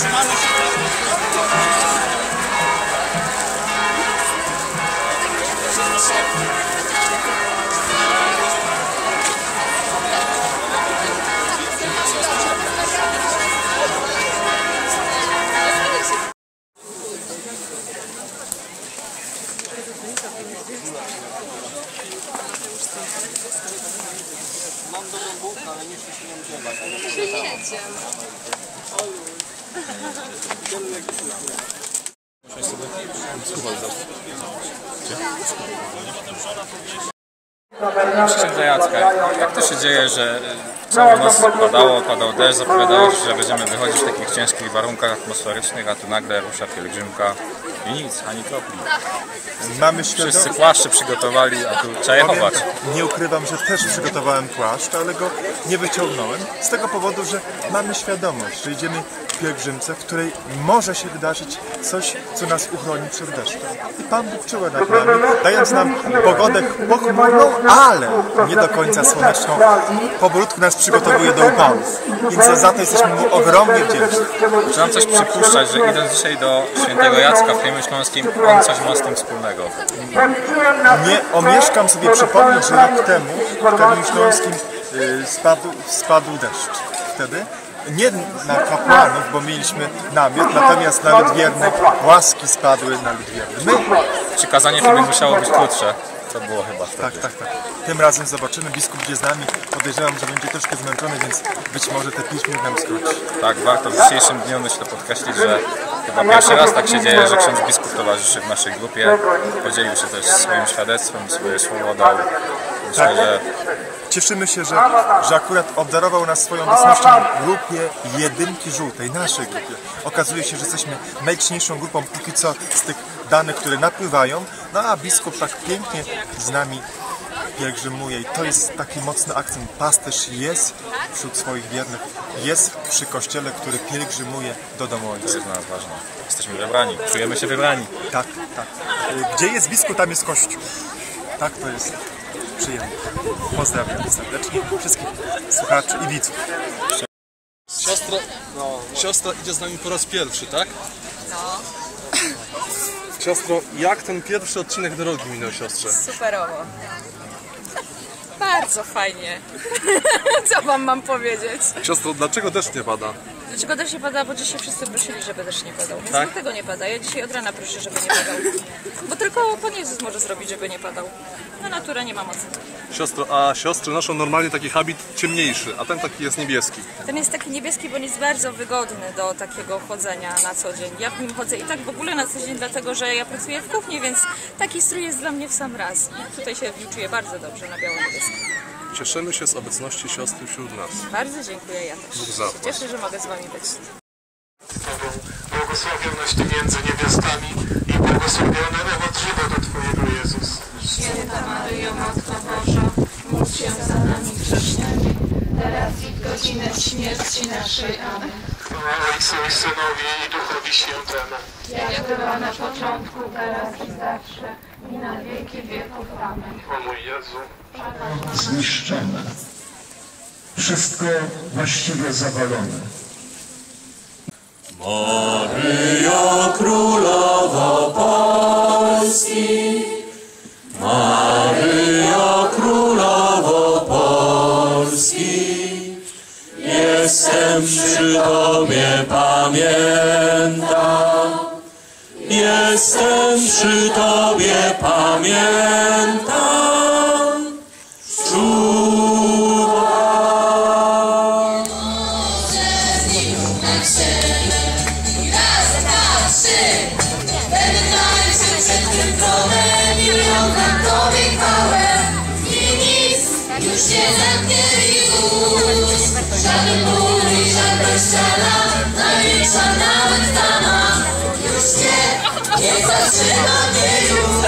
Mam dobrą bułkę, ale nie chcę się nią dzielać. Przyjedziemy księdza Jacka. Jak to się dzieje, że całą noc padało, padał deszcz, zapowiadałeś, że będziemy wychodzić w takich ciężkich warunkach atmosferycznych, a tu nagle rusza pielgrzymka i nic, ani kropli. Mamy Wszyscy świadomość. płaszcze przygotowali, a tu trzeba je chować. Nie ukrywam, że też przygotowałem płaszcz, ale go nie wyciągnąłem. Z tego powodu, że mamy świadomość, że idziemy w pielgrzymce, w której może się wydarzyć coś, co nas uchroni przed deszczem. I Pan Bóg czuła nad nami, dając nam pogodę pochmurną, ale nie do końca słoneczną. Powolutku nas przygotowuje do upałów. Więc za to jesteśmy mu ogromnie wdzięczni. Zaczynam coś przypuszczać, że idąc dzisiaj do świętego Jacka w Chemiu Śląskim, on coś ma z tym wspólnego. Nie omieszkam sobie przypomnieć, że rok temu w Kamieniu Śląskim y, spadł, spadł deszcz. Wtedy nie na kapłanów, bo mieliśmy namiot, natomiast na Ludwierny łaski spadły na Ludwierny. My, Czy kazanie wtedy musiało być krótsze? To było chyba wtedy. tak, tak, tak. Tym razem zobaczymy, biskup będzie z nami. Podejrzewam, że będzie troszkę zmęczony, więc być może te 5 minut nam skróci. Tak, warto w dzisiejszym dniu myślę podkreślić, że chyba pierwszy raz tak się dzieje, że ksiądz biskup towarzyszy w naszej grupie. Podzielił się też swoim świadectwem, swoje słowo dał. Myślę, że Cieszymy się, że, że akurat obdarował nas swoją obecnością w grupie jedynki żółtej, naszej grupie. Okazuje się, że jesteśmy najliczniejszą grupą póki co z tych danych, które napływają. No a biskup tak pięknie z nami pielgrzymuje i to jest taki mocny akcent. Pasterz jest wśród swoich wiernych, jest przy kościele, który pielgrzymuje do domu to Ojca. jest dla nas ważne. Jesteśmy wybrani, czujemy się wybrani. Tak, tak. Gdzie jest biskup, tam jest kościół. Tak, to jest przyjemne. Pozdrawiam serdecznie wszystkich słuchaczy i widzów. Siostra, siostra idzie z nami po raz pierwszy, tak? No, Siostro, jak ten pierwszy odcinek drogi minął siostrze? superowo. Bardzo fajnie. Co wam mam powiedzieć? Siostro, dlaczego deszcz nie pada? Dlaczego deszcz nie pada? Bo dzisiaj wszyscy prosili, żeby deszcz nie padał. Więc Tak? dlatego nie pada. Ja dzisiaj od rana proszę, żeby nie padał. Bo tylko Pan Jezus może zrobić, żeby nie padał. Na naturę nie ma mocy. Siostro, a siostry noszą normalnie taki habit ciemniejszy, a ten taki jest niebieski. Ten jest taki niebieski, bo on jest bardzo wygodny do takiego chodzenia na co dzień. Ja w nim chodzę i tak w ogóle na co dzień, dlatego że ja pracuję w kuchni, więc taki strój jest dla mnie w sam raz. I tutaj się czuję bardzo dobrze na biało-niebieskim. Cieszymy się z obecności siostry wśród nas. Bardzo dziękuję, ja też. Bóg Się zapłać. cieszę, że mogę z Wami być. Błogosławionaś Ty między niewiastami i błogosławiony owoc żywota Twojego Jezus. Święta Maryjo, Matko Boża, módl się za nami grzesznymi, teraz i w godzinę śmierci naszej. Amen. Chwała Ojcu i Synowi i Duchowi Świętemu. Jak była na początku, teraz i zawsze, i na wieki wieków. Amen. O mój Jezu. zniszczone. Wszystko właściwie zawalone. Maryjo Królowo Polski, Maryjo Królowo Polski, jestem przy Tobie, pamiętam, jestem przy Tobie, pamiętam, czuwam. Raz, dwa, trzy, Wygnajcie przed tym domem i oddam Tobie chwałę. I nic już nie zamknie już. Żaden ból i żadna ściana, największa nawet nie zatrzyma mnie